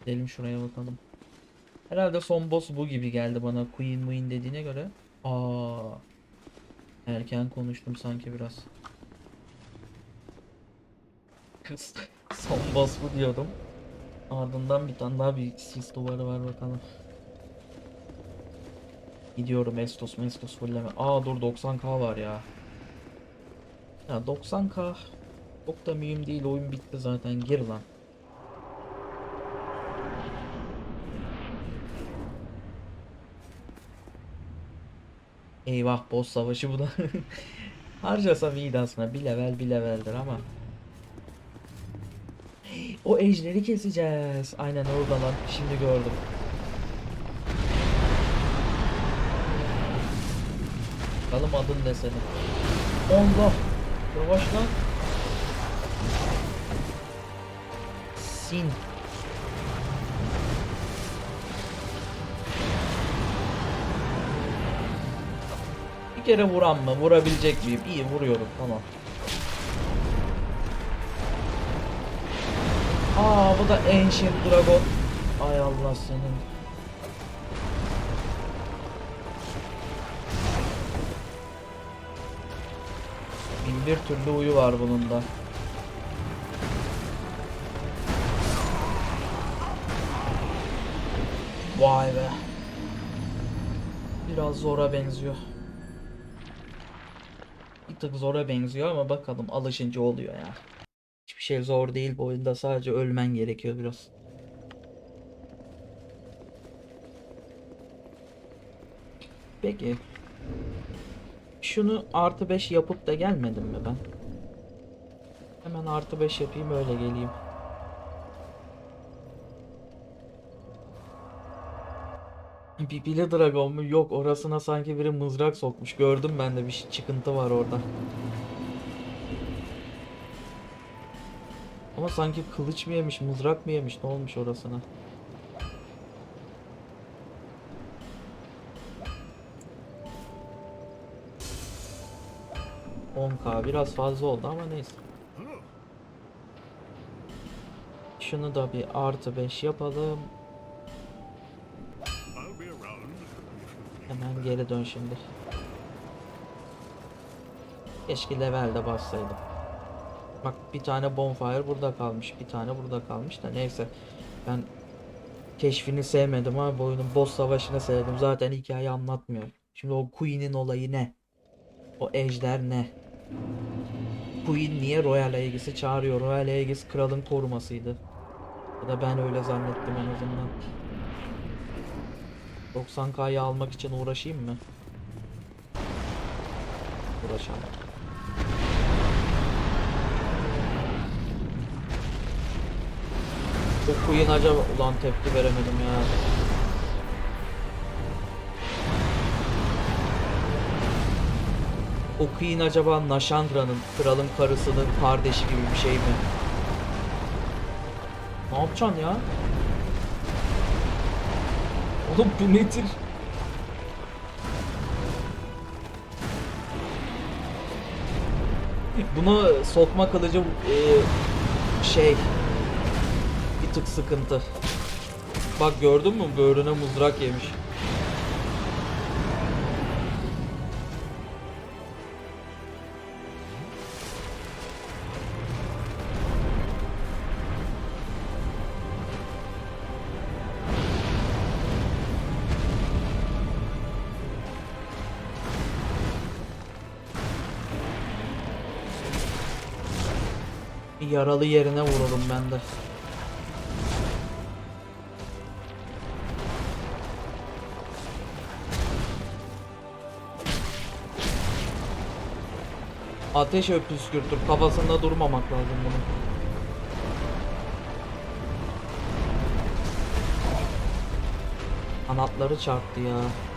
Gidelim şuraya bakalım. Herhalde son boss bu gibi geldi bana Queen Queen dediğine göre. Aa. Erken konuştum sanki biraz. Kız son boss bu diyordum. Ardından bir tane daha bir sis duvarı var bakalım. Gidiyorum Estos Mestos fulleme. Aa dur 90k var ya. Ya 90k çok da mühim değil oyun bitti zaten gir lan. Eyvah boss savaşı bu da. Harcasam iyiydi aslında. Bir level bir leveldir ama. O ejderi keseceğiz. Aynen oradalar. Şimdi gördüm. Bakalım adın ne senin? Allah! Yavaş lan. Sin. Kere vuran mı? Vurabilecek miyim? İyi vuruyorum. Tamam. Aa bu da Ancient Dragon. Ay Allah senin. Bin bir türlü uyu var bunun da. Vay be. Biraz zora benziyor. Tık zora benziyor ama bakalım alışınca oluyor ya. Hiçbir şey zor değil bu oyunda sadece ölmen gerekiyor biraz. Peki. Şunu artı 5 yapıp da gelmedim mi ben? Hemen artı 5 yapayım öyle geleyim. Bibili Dragon mu? Yok orasına sanki biri mızrak sokmuş. Gördüm ben de bir şey- çıkıntı var orada. Ama sanki kılıç mı yemiş, mızrak mı yemiş, ne olmuş orasına? ...10k biraz fazla oldu ama neyse. Şunu da bir artı 5 yapalım. Hemen geri dön şimdi. Keşke levelde bassaydım. Bak bir tane bonfire burada kalmış. Bir tane burada kalmış da neyse. Ben keşfini sevmedim bu oyunun boss savaşını sevdim. Zaten hikaye anlatmıyor. Şimdi o Queen'in olayı ne? O ejder ne? Queen niye Royal Aegis'i çağırıyor? Royal Aegis kralın korumasıydı. Ya da ben öyle zannettim en azından. 90k'yı almak için uğraşayım mı? Uğraşamam. Bu Queen acaba ulan tepki veremedim ya. O Queen acaba Nashandra'nın kralın karısının kardeşi gibi bir şey mi? Ne yapacaksın ya? Oğlum bu nedir? Bunu sokma kılıcı e, şey bir tık sıkıntı. Bak gördün mü böğrüne mızrak yemiş. Yaralı yerine vuralım ben de. Ateş öpüskürtür. Kafasında durmamak lazım bunun. Kanatları çarptı ya.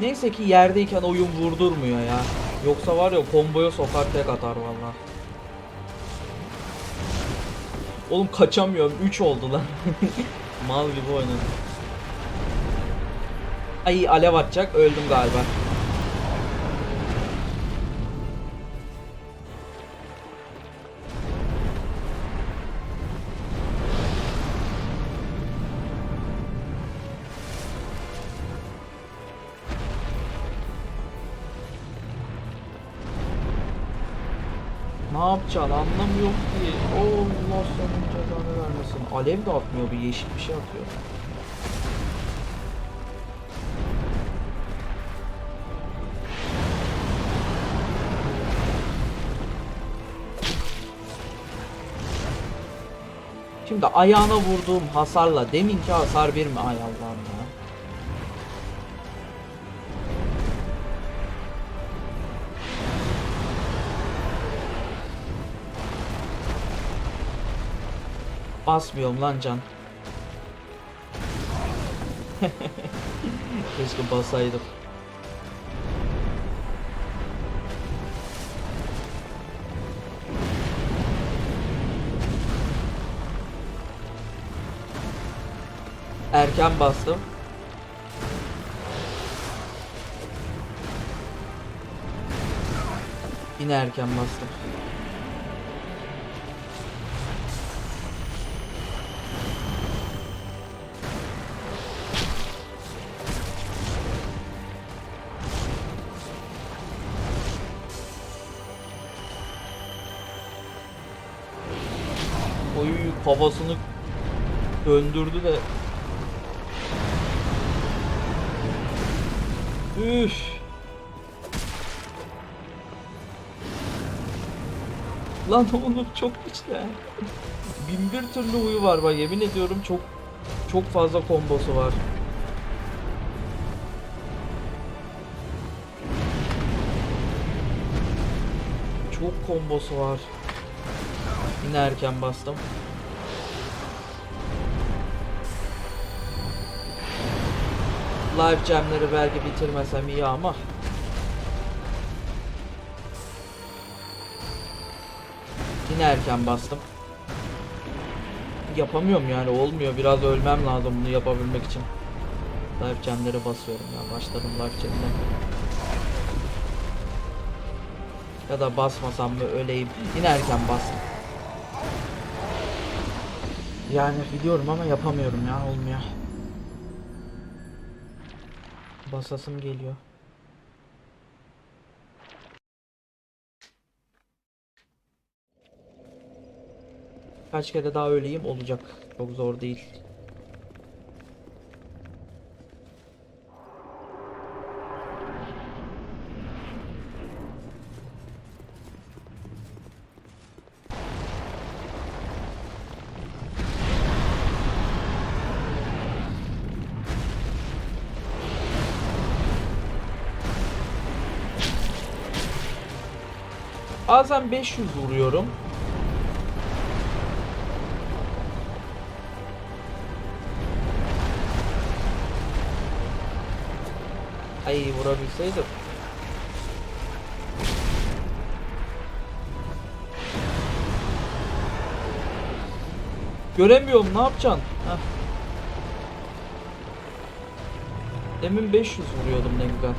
Neyse ki yerdeyken oyun vurdurmuyor ya. Yoksa var ya komboya sokar tek atar valla. Oğlum kaçamıyorum. 3 oldu lan. Mal gibi oynadım. Ay alev atacak. Öldüm galiba. Ne yapacaksın anlamıyorum ki. Allah senin cezanı vermesin. Alev de atmıyor bir yeşil bir şey atıyor. Şimdi ayağına vurduğum hasarla deminki hasar bir mi? Ay Allah'ım ya. Basmıyorum lan can. Keşke basaydım. Erken bastım. Yine erken bastım. Kafasını döndürdü de. Üf. Lan oğlum çok güçlü. Bin bir türlü huyu var bak yemin ediyorum çok çok fazla kombosu var. Çok kombosu var. Yine bastım. Live gemleri belki bitirmesem iyi ama. Yine erken bastım. Yapamıyorum yani olmuyor. Biraz ölmem lazım bunu yapabilmek için. Live gemleri basıyorum ya. Başladım live gemine. Ya da basmasam mı öleyim. Yine erken bastım. Yani biliyorum ama yapamıyorum ya olmuyor. Basasım geliyor. Kaç kere daha öleyim olacak. Çok zor değil. Bazen 500 vuruyorum. Ay vurabilseydim. Göremiyorum ne yapacaksın? Heh. Demin 500 vuruyordum ne güzel.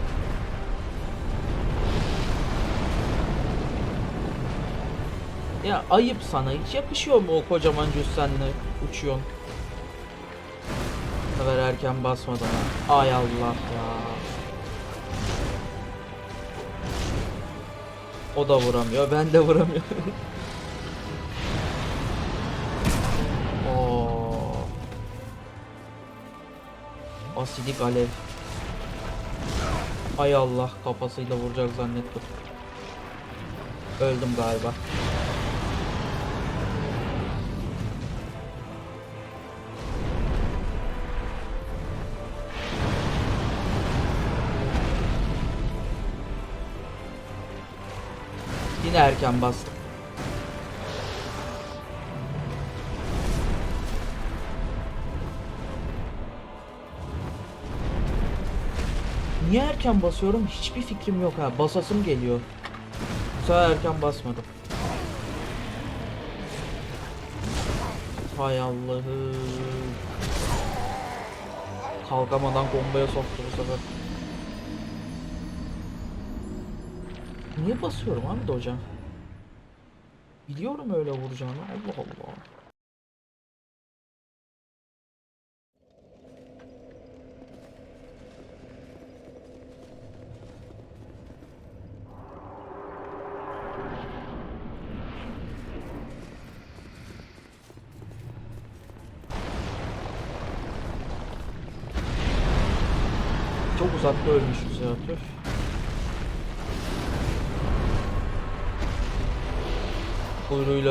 Ya ayıp sana hiç yakışıyor mu o kocaman cüssenle uçuyorsun? Bu sefer erken basmadan. Ay Allah ya. O da vuramıyor ben de vuramıyorum. Asidik alev. Ay Allah kafasıyla vuracak zannettim. Öldüm galiba. Yine erken bastım. Niye erken basıyorum? Hiçbir fikrim yok ha. Basasım geliyor. Bu erken basmadım. Hay Allah'ım. Kalkamadan komboya soktu bu sefer. Niye basıyorum abi de hocam? Biliyorum öyle vuracağını. Allah Allah.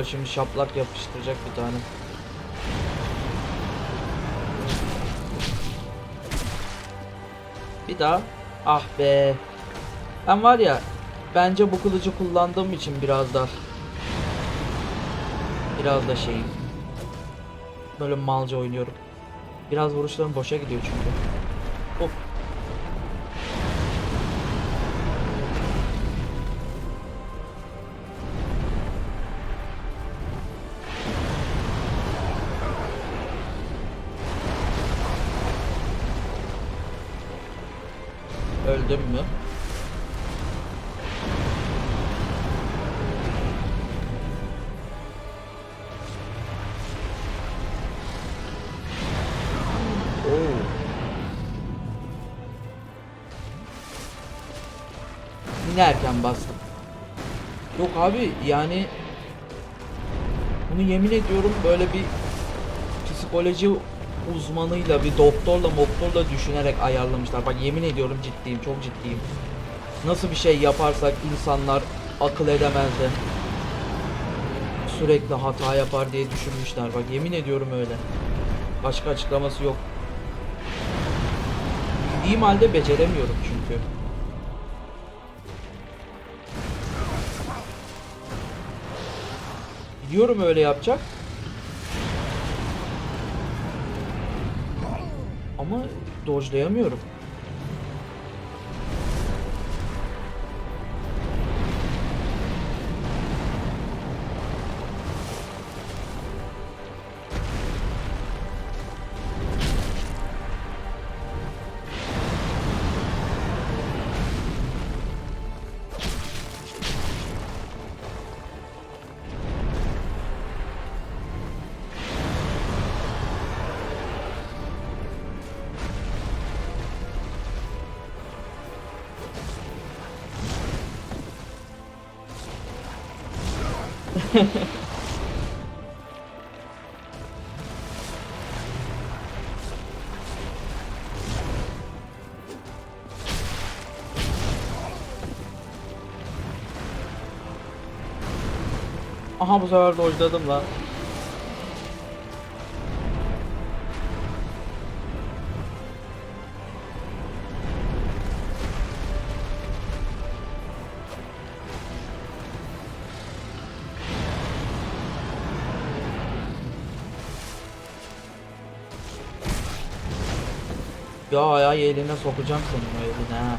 Kuyruğuyla şimdi şaplak yapıştıracak bir tane. Bir daha. Ah be. Ben var ya bence bu kılıcı kullandığım için biraz da biraz da şeyim. Böyle malca oynuyorum. Biraz vuruşlarım boşa gidiyor çünkü. Yine erken bastım. Yok abi yani bunu yemin ediyorum böyle bir psikoloji uzmanıyla bir doktorla doktorla düşünerek ayarlamışlar. Bak yemin ediyorum ciddiyim, çok ciddiyim. Nasıl bir şey yaparsak insanlar akıl edemezdi. Sürekli hata yapar diye düşünmüşler. Bak yemin ediyorum öyle. Başka açıklaması yok. Bildiğim halde beceremiyorum çünkü. Biliyorum öyle yapacak. Ama dodge'layamıyorum. Aha bu sefer dodge'ladım lan. Ya ya eline sokacağım senin o eline ha.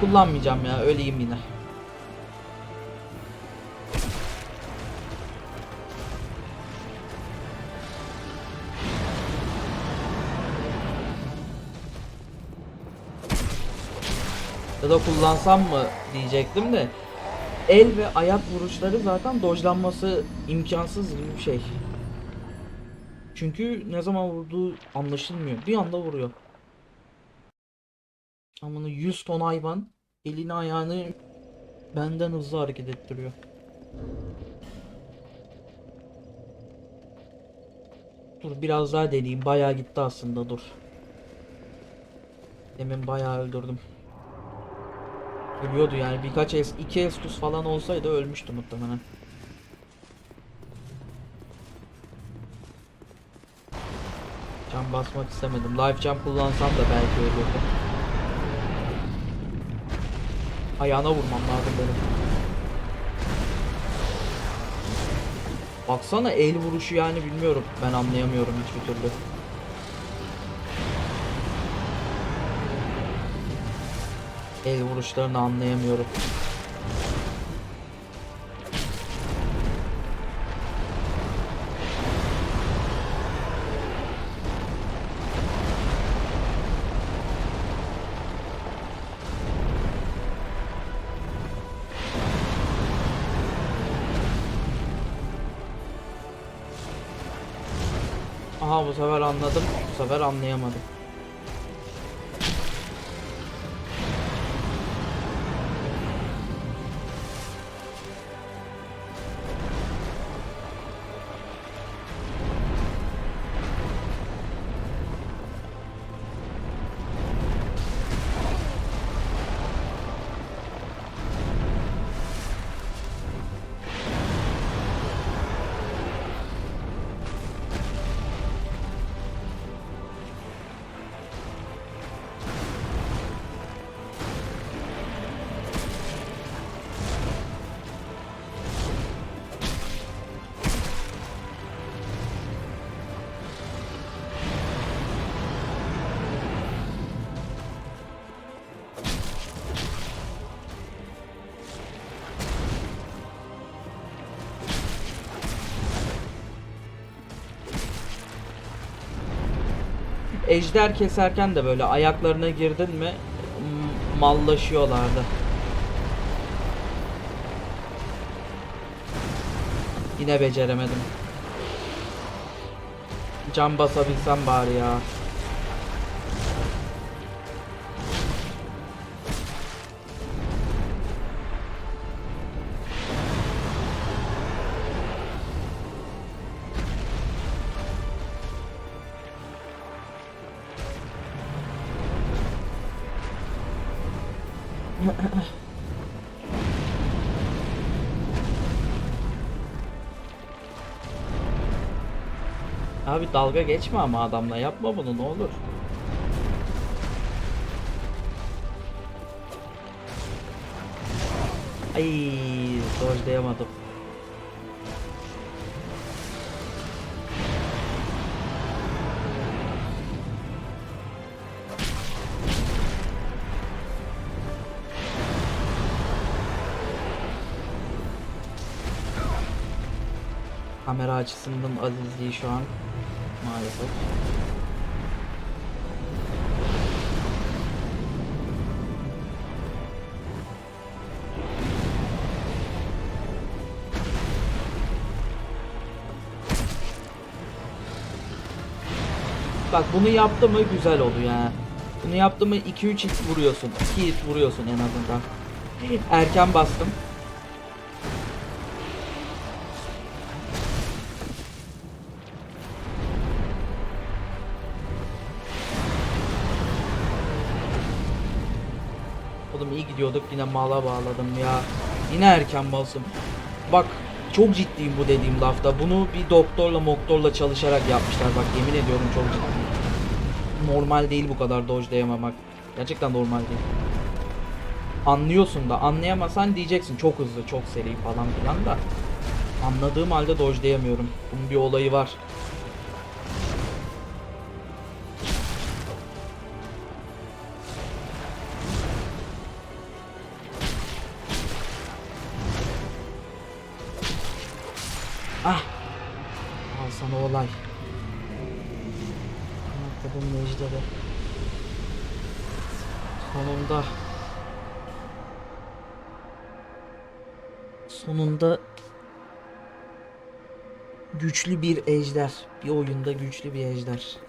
Kullanmayacağım ya öleyim yine. Ya da kullansam mı diyecektim de el ve ayak vuruşları zaten dojlanması imkansız gibi bir şey. Çünkü ne zaman vurduğu anlaşılmıyor. Bir anda vuruyor. Amına 100 ton hayvan elini ayağını benden hızlı hareket ettiriyor. Dur biraz daha deneyeyim. Bayağı gitti aslında dur. Demin bayağı öldürdüm. Ölüyordu yani birkaç es iki estus falan olsaydı ölmüştü muhtemelen. Can basmak istemedim. Life jump kullansam da belki ölürdüm. Ayağına vurmam lazım benim. Baksana el vuruşu yani bilmiyorum. Ben anlayamıyorum hiçbir türlü. El vuruşlarını anlayamıyorum. Aha bu sefer anladım. Bu sefer anlayamadım. Ejder keserken de böyle ayaklarına girdin mi mallaşıyorlardı. Yine beceremedim. Can basabilsem bari ya. Abi dalga geçme ama adamla yapma bunu ne olur. Ay dojlayamadım. Kamera açısından azizliği şu an maalesef. Bak bunu yaptı mı güzel oluyor yani. Bunu yaptı mı 2-3 hit vuruyorsun. 2 hit vuruyorsun en azından. Erken bastım. Gidiyorduk yine mala bağladım ya. Yine erken basım. Bak çok ciddiyim bu dediğim lafta. Bunu bir doktorla moktorla çalışarak yapmışlar. Bak yemin ediyorum çok ciddiyim. Normal değil bu kadar dojlayamamak. Gerçekten normal değil. Anlıyorsun da anlayamasan diyeceksin çok hızlı çok seri falan filan da. Anladığım halde dojlayamıyorum. Bunun bir olayı var. Güçlü bir ejder. Bir oyunda güçlü bir ejder.